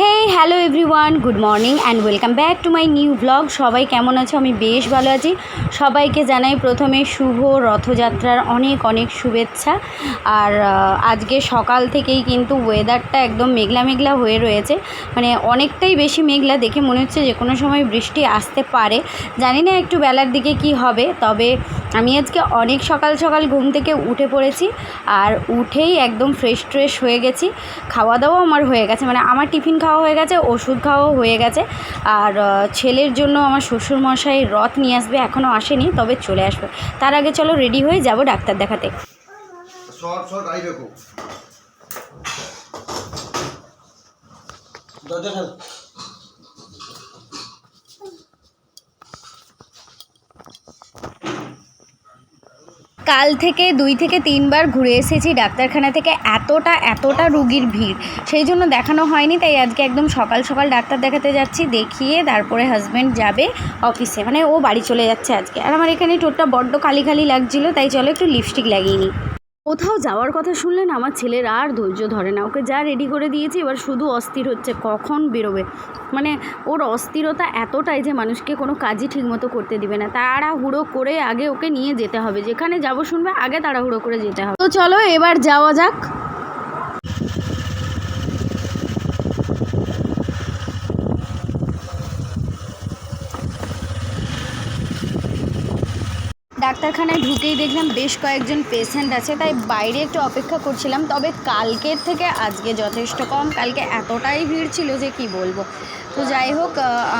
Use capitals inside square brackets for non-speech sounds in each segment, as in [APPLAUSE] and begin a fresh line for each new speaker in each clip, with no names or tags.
Hey hello everyone good morning and welcome back to my new blog সবাই কেমন আছো? আমি বেশ ভালো আছি। সবাইকে জানাই প্রথমে শুভ রথযাত্রার অনেক অনেক শুভেচ্ছা। আর আজকে সকাল থেকেই কিন্তু ওয়েদারটা একদম মেঘলা মেঘলা হয়ে রয়েছে। মানে অনেকটাই বেশি মেঘলা দেখে মনে হচ্ছে যে কোনো সময় বৃষ্টি আসতে পারে। জানি না একটু বেলার দিকে কি হবে, তবে আমি আজকে অনেক সকাল সকাল ঘুম থেকে উঠে পড়েছি আর উঠেই একদম ফ্রেশ ট্রেশ হয়ে গেছি। খাওয়া দাওয়াও আমার হয়ে গেছে মানে আমার টিফিন খাওয়া হয়ে গেছে ওষুধ খাওয়াও হয়ে গেছে। আর ছেলের জন্য আমার শ্বশুরমশাই রথ নিয়ে আসবে এখনও আসেনি তবে চলে আসবে। তার আগে চলো রেডি হয়ে যাব ডাক্তার দেখাতে।
সর সর দরজা
কাল থেকে দুই থেকে তিনবার ঘুরে এসেছি ডাক্তারখানা থেকে। এতটা এতটা রুগীর ভিড়। সেই জন্য দেখানো হয়নি, তাই আজকে একদম সকাল সকাল ডাক্তার দেখাতে যাচ্ছি। দেখিয়ে তারপরে হাজব্যান্ড যাবে অফিসে মানে ও বাড়ি চলে যাচ্ছে আজকে। আর আমার এখানে টোটটা বড্ড কালি খালি লাগছিল, তাই চলো একটু লিপস্টিক লাগিয়ে নিই। কোথাও যাওয়ার কথা শুনলেন আমার ছেলের আর ধৈর্য ধরে না। ওকে যা রেডি করে দিয়েছি, এবার শুধু অস্থির হচ্ছে, কখন বেরোবে? মানে ওর অস্থিরতা এতটাই যে মানুষকে কোনো কাজই ঠিকমতো করতে দিবে না। তাড়াহুড়ো করে আগে ওকে নিয়ে যেতে হবে। যেখানে যাব শুনবে, আগে তাড়াহুড়ো করে যেতে হবে। তো চলো এবার যাওয়া যাক। ডাক্তারখানায় ঢুকেই দেখলাম বেশ কয়েকজন পেশেন্ট আছে, তাই বাইরে একটু অপেক্ষা করছিলাম। তবে কালকের থেকে আজকে যথেষ্ট কম, কালকে এতটাই ভিড় ছিল যে কি বলব। তো যাই হোক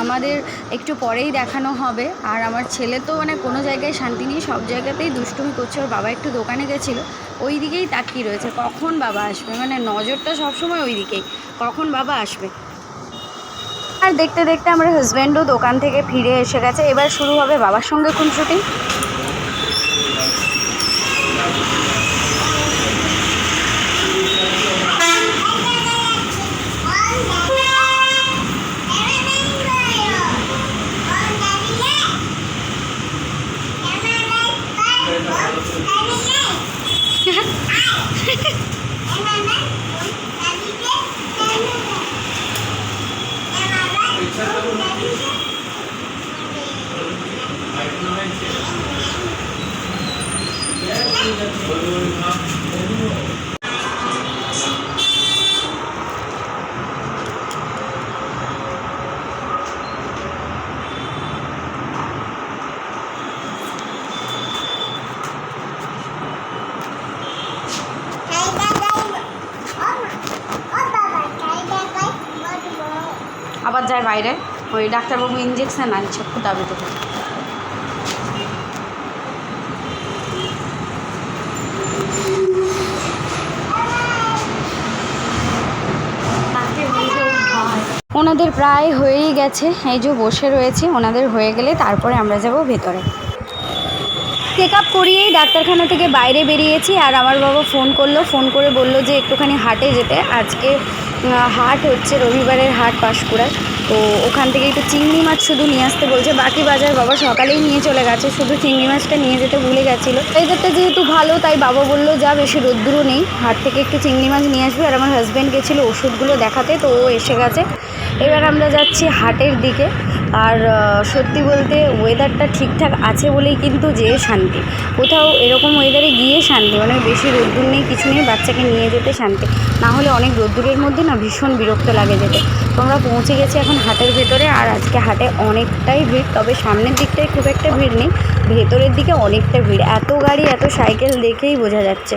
আমাদের একটু পরেই দেখানো হবে। আর আমার ছেলে তো মানে কোনো জায়গায় শান্তি নেই, সব জায়গাতেই দুষ্টুমি করছে। ওর বাবা একটু দোকানে গেছিল, ওই দিকেই তাকিয়ে রয়েছে। কখন বাবা আসবে? মানে নজরটা সবসময় ওই দিকেই। কখন বাবা আসবে? আর দেখতে দেখতে আমার হাজব্যান্ডও দোকান থেকে ফিরে এসে গেছে। এবার শুরু হবে বাবার সঙ্গে কোন শুটিং বাইরে ওই ডাক্তারবাবু ইঞ্জেকশন আনছে ফুটাবে তোকে ওনাদের প্রায় হয়েই গেছে এই যে বসে রয়েছে ওনাদের হয়ে গেলে তারপরে আমরা যাব ভেতরে। চেক আপ করিয়েই ডাক্তারখানা থেকে বাইরে বেরিয়েছি আর আমার বাবা ফোন করল ফোন করে বলল যে একটুখানি হাটে যেতে। আজকে হাট হচ্ছে রবিবারের হাট পাঁশকুড়ায় তো ওখান থেকে একটু চিংড়ি মাছ শুধু নিয়ে আসতে বলছে। বাকি বাজার বাবা সকালেই নিয়ে চলে গেছে, শুধু চিংড়ি মাছটা নিয়ে যেতে ভুলে গেছিল। ওয়েদারটা যেহেতু ভালো, তাই বাবা বলল, যা, বেশি রোদ্দুরও নেই। হাট থেকে একটু চিংড়ি মাছ নিয়ে আসবে। আর আমার হাজব্যান্ড গেছিল ওষুধগুলো দেখাতে, তো ও এসে গেছে। এবার আমরা যাচ্ছি হাটের দিকে। আর সত্যি বলতে ওয়েদারটা ঠিকঠাক আছে বলেই কিন্তু যে শান্তি। কোথাও এরকম ওয়েদারে গিয়ে শান্তি মানে বেশি রোদ্দুর নেই, কিছু নেই, বাচ্চাকে নিয়ে যেতে শান্তি। না হলে অনেক রোদ্দুরের মধ্যে না ভীষণ বিরক্ত লাগে যেতে। তো আমরা পৌঁছে গেছি এখন হাটের ভেতরে, আর আজকে হাটে অনেকটাই ভিড়, তবে সামনের দিকটায় খুব একটা ভিড় নেই। ভেতরের দিকে অনেকটা ভিড়। এত গাড়ি, এত সাইকেল দেখেই বোঝা যাচ্ছে।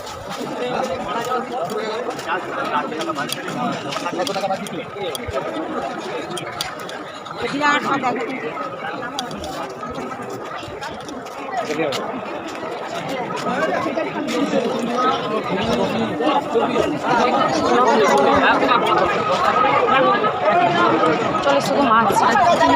লিখে নন হাজারঘাট চলে শুধু মাছ। আর দিয়ে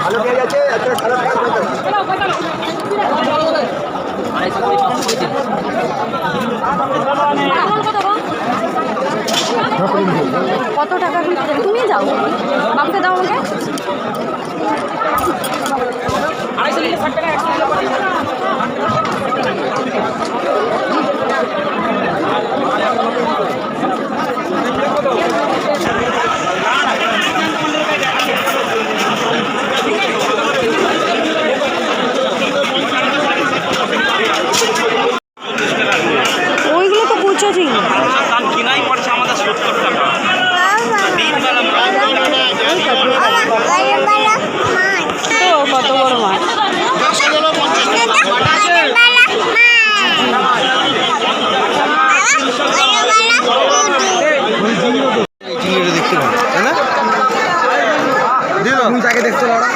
ভালো পেয়ে গেছে একটা খারাপ পেয়ে গেছে।
কত টাকা তুমি তুমি যাও বাপকে দাও আমাকে ওইগুলো তো কুচো ছিল
দাম কিনাই পড়ছে আমাদের সত্তর টাকা দিনবেলা
তো কত বড় মাছ
চিংড়িটা দেখতে পাবো তাই না তুমি তাকে দেখতে পারো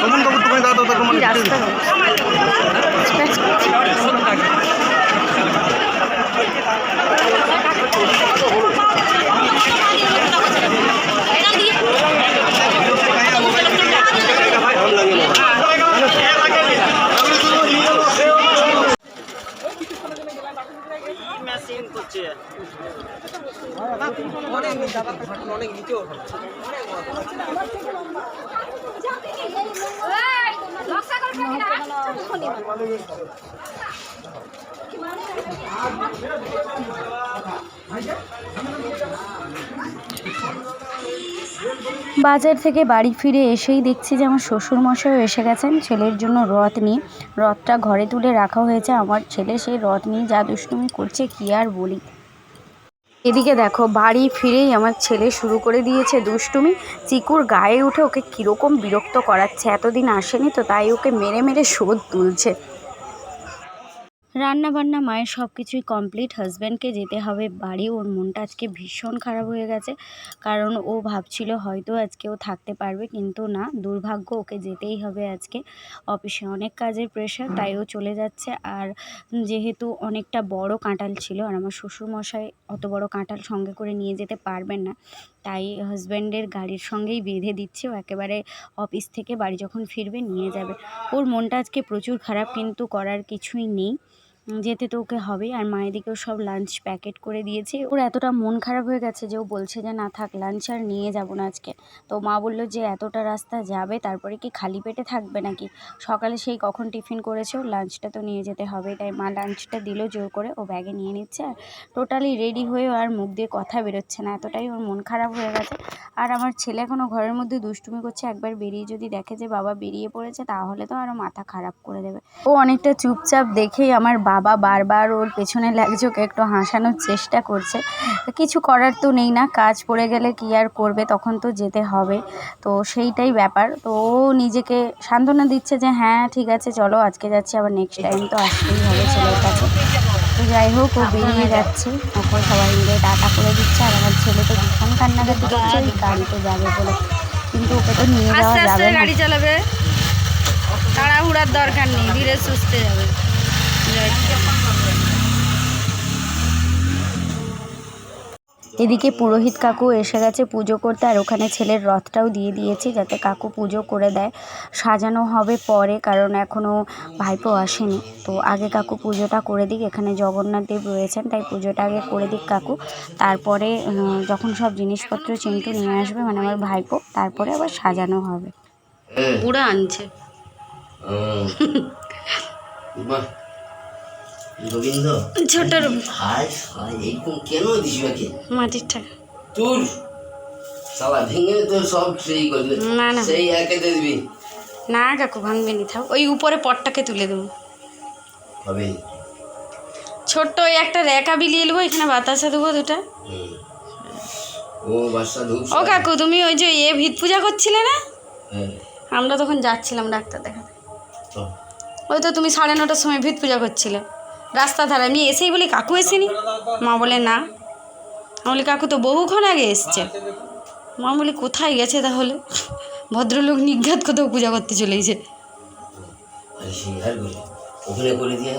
কমন কাপড় তুমি দাও তো তো
কি রাস্তা স্ক্র্যাচ করছে
মেশিন করছে
বাজার থেকে বাড়ি ফিরে এসেই দেখছি যে আমার শ্বশুরমশাইও এসে গেছেন ছেলের জন্য রথ নিয়ে। রথটা ঘরে তুলে রাখা হয়েছে আমার ছেলে সেই রথ নিয়ে যা দুষ্টুমি করছে কি আর বলি। এদিকে দেখো, বাড়ি ফিরেই আমার ছেলে শুরু করে দিয়েছে দুষ্টুমি। চিকুর গায়ে উঠে ওকে কীরকম বিরক্ত করাচ্ছে, এতদিন আসেনি তো, তাই ওকে মেরে মেরে শোধ তুলছে। রান্না বান্না মায়ের সব কিছুই কমপ্লিট হাজব্যান্ডকে যেতে হবে বাড়ি। ওর মনটা আজকে ভীষণ খারাপ হয়ে গেছে। কারণ ও ভাবছিল হয়তো আজকে ও থাকতে পারবে, কিন্তু না, দুর্ভাগ্য, ওকে যেতেই হবে আজকে। অফিসে অনেক কাজের প্রেশার তাই ও চলে যাচ্ছে। আর যেহেতু অনেকটা বড় কাঁটাল ছিল, আর আমার শ্বশুরমশাই অত বড় কাঁটাল সঙ্গে করে নিয়ে যেতে পারবেন না তাই হাজব্যান্ডের গাড়ির সঙ্গেই বেঁধে দিচ্ছে। ও একেবারে অফিস থেকে বাড়ি যখন ফিরবে নিয়ে যাবে। ওর মনটা আজকে প্রচুর খারাপ, কিন্তু করার কিছুই নেই। যেতে তো ওকে হবেই। আর মায়ের দিকেও সব লাঞ্চ প্যাকেট করে দিয়েছে। ওর এতটা মন খারাপ হয়ে গেছে যে ও বলছে যে, না থাক লাঞ্চ আর নিয়ে যাব না আজকে। তো মা বলল যে, এতটা রাস্তা যাবে, তারপরে কি খালি পেটে থাকবে নাকি? সকালে সেই কখন টিফিন করেছে, ওর লাঞ্চটা তো নিয়ে যেতে হবে। তাই মা লাঞ্চটা দিল, জোর করে ও ব্যাগে নিয়ে নিচ্ছে। আর টোটালি রেডি হয়েও আর মুখ দিয়ে কথা বেরোচ্ছে না। এতটাই ওর মন খারাপ হয়ে গেছে। আর আমার ছেলে এখনও ঘরের মধ্যে দুষ্টুমি করছে। একবার বেরিয়ে যদি দেখে যে বাবা বেরিয়ে পড়েছে, তাহলে তো আরও মাথা খারাপ করে দেবে। ও অনেকটা চুপচাপ দেখেই আমার বাবা বারবার ওর পেছনে লাগছে ওকে একটু হাসানোর চেষ্টা করছে। কিছু করার তো নেই না কাজ পড়ে গেলে কি আর করবে তখন তো যেতে হবে। তো সেইটাই ব্যাপার। তো ও নিজেকে সান্ত্বনা দিচ্ছে যে হ্যাঁ ঠিক আছে চলো আজকে যাচ্ছি আবার নেক্সট টাইম তো আসতেই হবে ছেলের কাছে। তো যাই হোক ও বেরিয়ে যাচ্ছে। ওকে সবাই মিলে টাটা করে দিচ্ছে আর আমার ছেলে তো ভীষণ কান্নাকাটি করছে ওই গাড়িতে যাবে বলে। কিন্তু ওকে তো নিয়ে যাওয়া যাবে
গাড়ি চালাবে। তাড়াহুড়ার দরকার নেই ধীরে সুস্থে যাবে।
এদিকে পুরোহিত কাকু এসে গেছে পুজো করতে আর ওখানে ছেলের রথটাও দিয়ে দিয়েছি যাতে কাকু পুজো করে দেয়। সাজানো হবে পরে কারণ এখনও ভাইপো আসেনি। তো আগে কাকু পুজোটা করে দিক এখানে জগন্নাথ দেব রয়েছেন তাই পুজোটা আগে করে দিক কাকু। তারপরে যখন সব জিনিসপত্র চিন্টু নিয়ে আসবে মানে আমার ভাইপো তারপরে আবার সাজানো হবে।
বুড়া আনছে। [LAUGHS]
বাহ। গোবিন্দ
ছোট
হায় হায় এইরকম কেন দিস ওকে?
মাটির টাকা
তোর সালা ভেঙে তো সব সেই করবে।
না, না।
সেই একে দিবি।
না কাকু ভাঙবে নি থাও ওই উপরে পটটাকে তুলে দেবো।
হবে।
ছোট্ট ওই একটা রেখা বিলিয়ে নেব এখানে বাতাসা দেবো দুটা।
ও বাসা ধূপ
ও কাকু তুমি ওই যে এ ভিত পূজা করছিলে না?
হ্যাঁ।
আমরা তখন যাচ্ছিলাম ডাক্তার দেখাতে। ওই তো তুমি সাড়ে নটার সময় ভিত পূজা করছিলে। রাস্তা ধারে আমি এসেই বলি, কাকু এসেনি? মা বলে, না। আমি বলি, কাকু তো বহুক্ষণ আগে এসছে। মা বলি, কোথায় গেছে তাহলে? ভদ্রলোক নিঘাত কোথাও পূজা করতে চলে গেছে।
করে ওখানে করে দিয়ে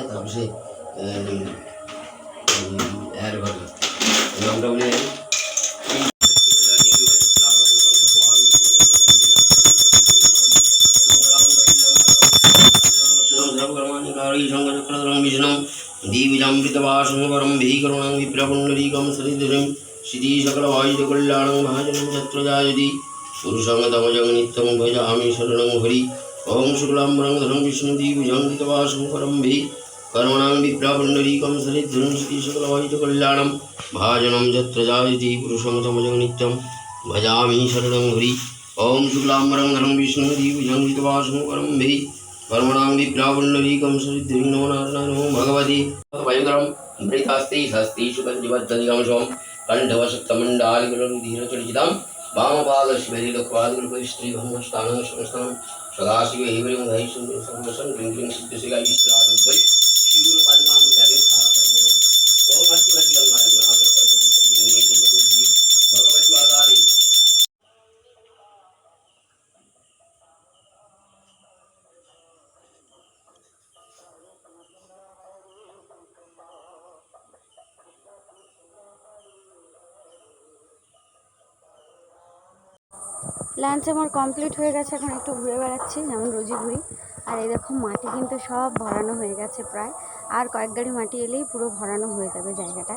दीविजामृतवासमपरं भीकरुणं विप्रपुण्डरीकं सरिधुरिं श्रीसकलवायुकल्याणं महाजनं यत्र जायति पुरुषं तमजं नित्यं भजामि शरणं हरि ॐ शुक्लाम्बरं धरं विष्णुदीविजामृतवासं परं भि कर्मणां विप्रपुण्डरीकं सरिधुरिं श्रीसकलवायुकल्याणं भाजनं यत्र जायति पुरुषं तमजं नित्यं भजामि शरणं हरि ॐ शुक्लाम्बरं धरं विष्णुदीविजामृतवासं परं भि कर्मणां विप्रावण्डरीकं सरिद्धिं नमो नारायण नमो भगवति वयुधरं मृतास्ते हस्तेषु पञ्चवर्धनिकंशं कण्ठवशक्तमण्डालिकुलधीरचर्चितां वामपादश्वरीलक्वादिकुलभैस्त्रीभङ्गस्तानं संस्थानं सदाशिव ऐवरीं हरिशङ्करं सर्वसं श्रीगुरुपादिकां भगवद्वादारे
লাঞ্চ আমার কমপ্লিট হয়ে গেছে, এখন একটু ঘুরে বেড়াচ্ছি, যেমন রোজই ঘুরি। আর এই দেখো, মাটি কিন্তু সব ভরানো হয়ে গেছে প্রায়। আর কয়েক গাড়ি মাটি এলেই পুরো ভরানো হয়ে যাবে জায়গাটা।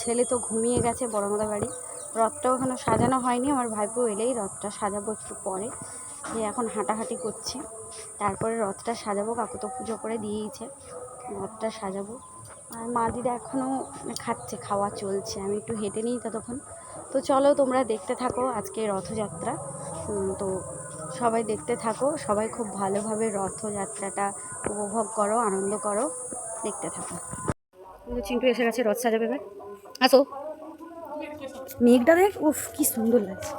ছেলে তো ঘুমিয়ে গেছে বড়মাদা বাড়ি। রথটাও এখনও সাজানো হয়নি, আমার ভাইপো এলেই রথটা সাজাবো একটু পরে। যে এখন হাঁটাহাঁটি করছে। তারপরে রথটা সাজাবো, কাকু তো পুজো করে দিয়েইছে। রথটা সাজাবো। আর মা দিদা এখনও খাচ্ছে, খাওয়া চলছে। আমি একটু হেঁটে নিই ততক্ষণ। তো চলো তোমরা দেখতে থাকো আজকে রথযাত্রা। তো সবাই দেখতে থাকো সবাই খুব ভালোভাবে রথযাত্রাটা উপভোগ করো আনন্দ করো দেখতে থাকো। চিন্টু এসে গেছে রথ সাজাবে এবার। আসো। মেঘটা দেখ উফ কি সুন্দর লাগছে।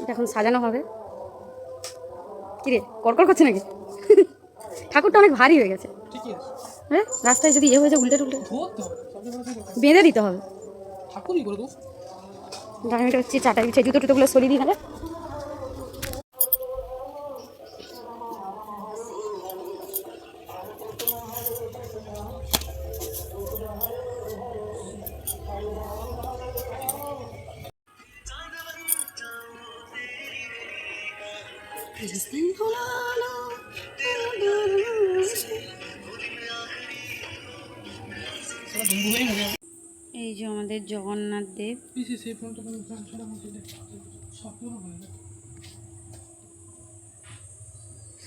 এটা এখন সাজানো হবে। কিরে কড়কড় করছে নাকি? [LAUGHS] ঠাকুরটা অনেক ভারী হয়ে গেছে। হ্যাঁ? রাস্তায় যদি ইয়ে হয়ে যায় উল্টে টুলটে বেঁধে দিতে হবে। ডাইনিটা হচ্ছে চাটা বিছে জুতো টুতোগুলো সরিয়ে দিই তাহলে এই যে আমাদের জগন্নাথ দেব।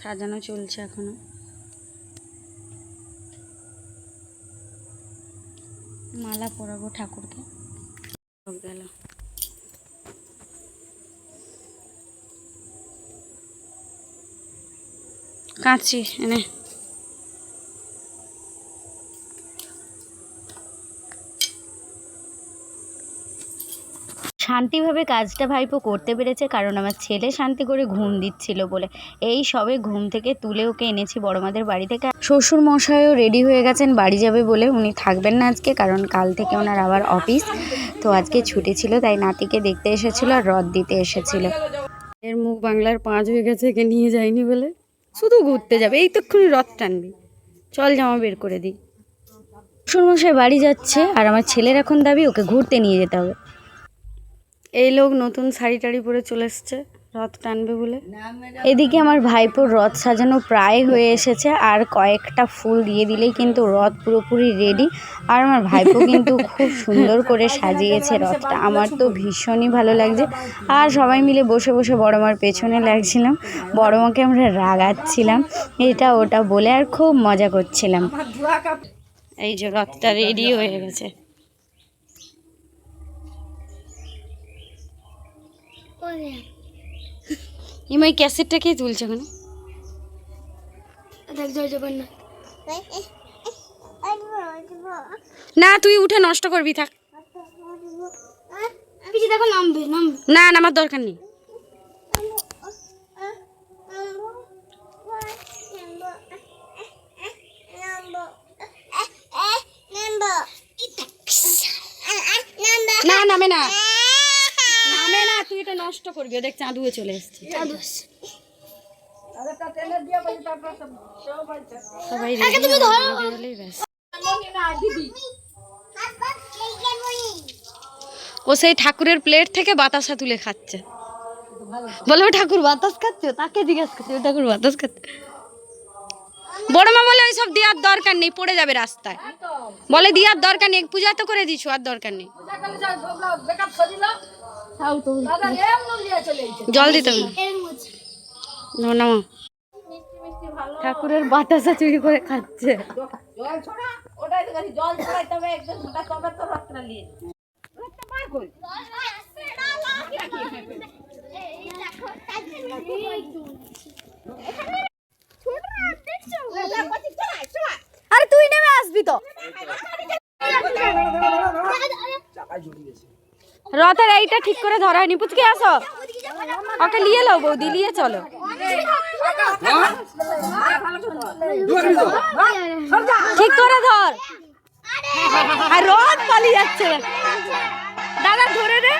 সাজানো চলছে এখনও। মালা পরাবো ঠাকুরকে। গেল। কাঁচি এনে। শান্তিভাবে কাজটা ভাইপো করতে পেরেছে কারণ আমার ছেলে শান্তি করে ঘুম দিচ্ছিল বলে। এই সবে ঘুম থেকে তুলে ওকে এনেছি বড়মাদের বাড়ি থেকে। শ্বশুর মশাইও রেডি হয়ে গেছেন বাড়ি যাবে বলে উনি থাকবেন না আজকে কারণ কাল থেকে ওনার আবার অফিস তো আজকে ছুটি ছিল তাই নাতিকে দেখতে এসেছিল আর রথ দিতে এসেছিল। এর মুখ বাংলার পাঁচ হয়ে গেছে একে নিয়ে যায়নি বলে। শুধু ঘুরতে যাবে এই তক্ষুনি রথ টানবি। চল জামা বের করে দিই। শ্বশুরমশাই বাড়ি যাচ্ছে আর আমার ছেলের এখন দাবি ওকে ঘুরতে নিয়ে যেতে হবে। এই লোক নতুন শাড়ি টাড়ি পরে চলে এসছে,
রথ টানবে বলে। এদিকে আমার ভাইপোর রথ সাজানো প্রায় হয়ে এসেছে, আর কয়েকটা ফুল দিয়ে দিলেই কিন্তু রথ পুরোপুরি রেডি আর আমার ভাইপো কিন্তু খুব সুন্দর করে সাজিয়েছে রথটা। আমার তো ভীষণই ভালো লাগছে। আর সবাই মিলে বসে বসে বড় মার পেছনে লাগছিলাম। বড় মাকে আমরা রাগাচ্ছিলাম, এটা ওটা বলে আর খুব মজা করছিলাম। এই যে রথটা রেডি হয়ে গেছে। ইমাই ক্যাসেটটা কে তুলছে ওখানে না তুই উঠে নষ্ট করবি থাক। না না আমার দরকার নেই। না নামে না। নামে না তুই এটা নষ্ট করবি। ও দেখ চাঁদুয়ে চলে এসছে। সবাই ব্যাস। ও সেই ঠাকুরের প্লেট থেকে বাতাসা তুলে খাচ্ছে। বলে ঠাকুর বাতাস খাচ্ছে? তাকে জিজ্ঞেস করছে ঠাকুর বাতাস খাচ্ছে? বড় মা বলে ওইসব দেওয়ার দরকার নেই পড়ে যাবে রাস্তায়। বলে দেওয়ার দরকার নেই পূজা তো করে দিছো আর দরকার নেই। জল দিতে হবে। ঠাকুরের বাতাসা চুরি করে খাচ্ছে। আরে তুই নেমে আসবি তো রথের এইটা ঠিক করে ধরা হয়নি। পুচকে, আসো। ওকে নিয়ে লো বৌদি, নিয়ে চলো। ঠিক করে ধর। রথ পালিয়ে যাচ্ছে। দাদা, ধরে রে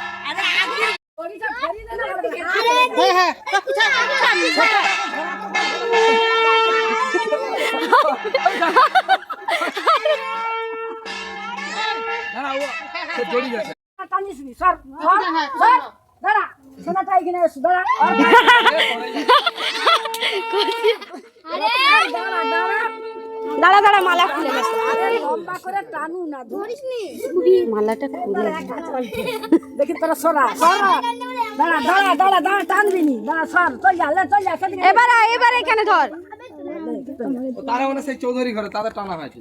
দাঁড়া দাঁড়া দাঁড়া মালা খুলে গেছে মালাটা খুলে
দেখি তোরা সরা সরা দাঁড়া দাঁড়া দাঁড়া দাঁড়া টানবি নি দাঁড়া সর চল যা লে চল যা
এবার এবার এখানে ধর
তারা মানে সেই চৌধুরী ঘরে তাদের টানা হয়েছে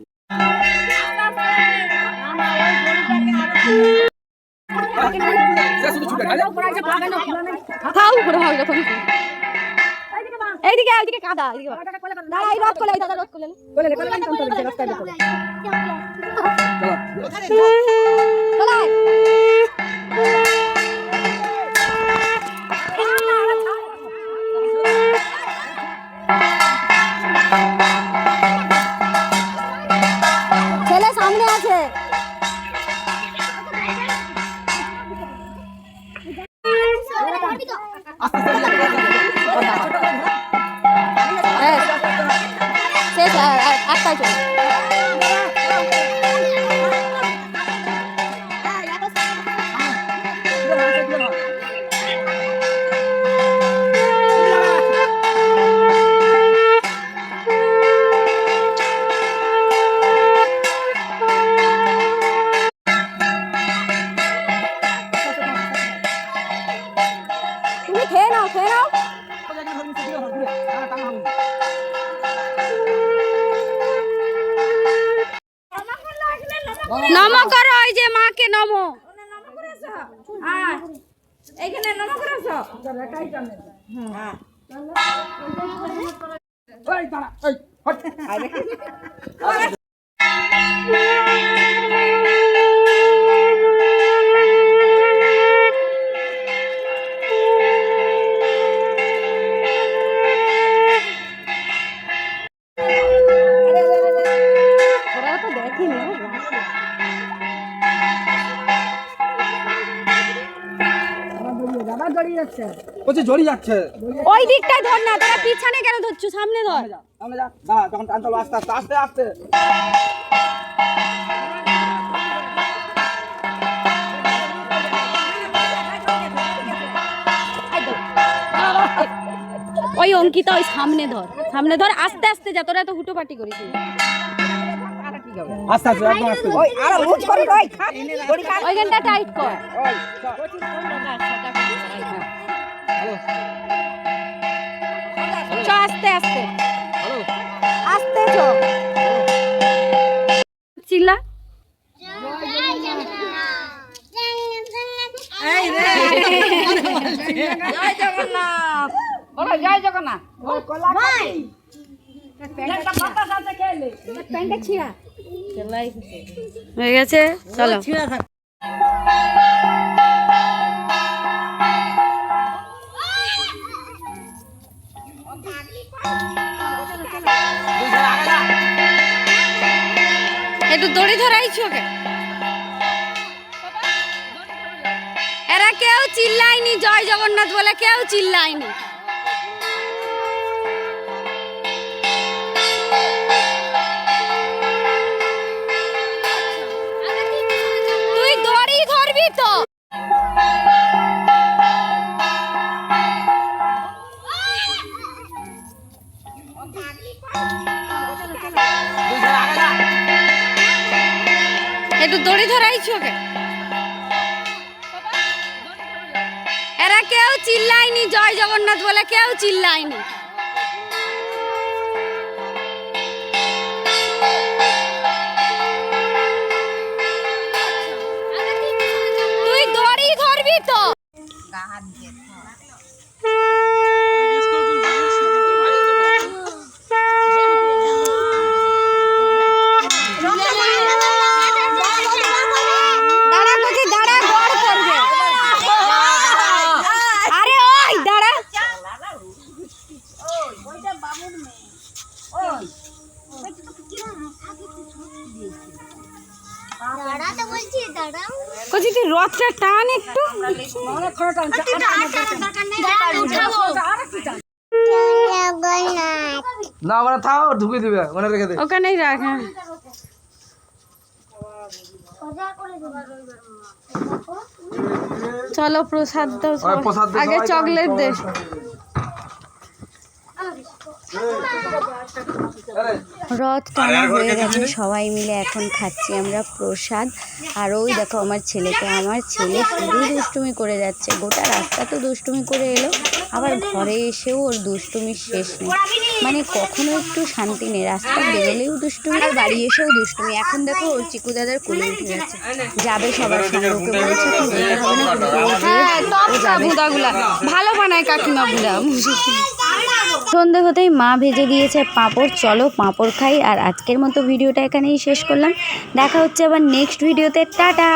খাও করে ভাগ যখন এইদিকে এইদিকে কাদা এইদিকে দাঁড়া এই রথ কোলে দাদা রথ কোলে
কোলে কোলে কোলে কোলে
কোলে কোলে কোলে
এইখানে নমো করেছ হ্যাঁ। ওই দাঁড়া ওই হট। আরে। জড়িয়ে যাচ্ছে।
বলছে জড়ি যাচ্ছে।
ওই দিকটাই ধর না তোরা পিছনে কেন ধরছো? সামনে ধর।
সামনে যা দাঁড়া টান চলো আস্তে আস্তে আস্তে আস্তে।
ওই অঙ্কিতা ওই সামনে ধর। সামনে ধর আস্তে আস্তে যা তোরা তো হুটো পাটি করিস।
আস্তে আস্তে একদম আস্তে।
ওইখানটা টাইট কর। চ আস্তে আস্তে। আস্তে চ। চিল্লা।
জয় জগন্নাথ। বলো জয় জগন্নাথ।
হয়ে গেছে? চলো। একটু দড়ি ধরাই ওকে এরা কেউ চিল্লায়নি জয় জগন্নাথ বলে কেউ চিল্লায়নি। কেউ
না থাও ঢুকে দিবে মনে রেখে দে।
ওখানেই রাখ হ্যাঁ। চলো প্রসাদ দাও
ওই প্রসাদ
আগে চকলেট দে। রথ টানা হয়ে গেছে, সবাই মিলে এখন খাচ্ছি আমরা প্রসাদ। আর ওই দেখো আমার ছেলেকে, আমার ছেলে শুধু দুষ্টুমি করে যাচ্ছে। গোটা রাস্তা তো দুষ্টুমি করে এলো, আবার ঘরে এসেও ওর দুষ্টুমির শেষ নেই। মানে কখনো একটু শান্তি নেই রাস্তা বেরোলেও দুষ্টুমি, আর বাড়ি এসেও দুষ্টুমি। এখন দেখো ওর চিকু দাদার কোলে উঠে যাচ্ছে যাবে সবার সঙ্গে বলেছে যাবে। ভালো বানায় কাকিমা বুড়া সন্ধে হতেই মা ভেজে দিয়েছে পাঁপড়। চলো পাঁপড় খাই। আর আজকের মতো ভিডিওটা এখানেই শেষ করলাম। দেখা হচ্ছে আবার নেক্সট ভিডিওতে টাটা!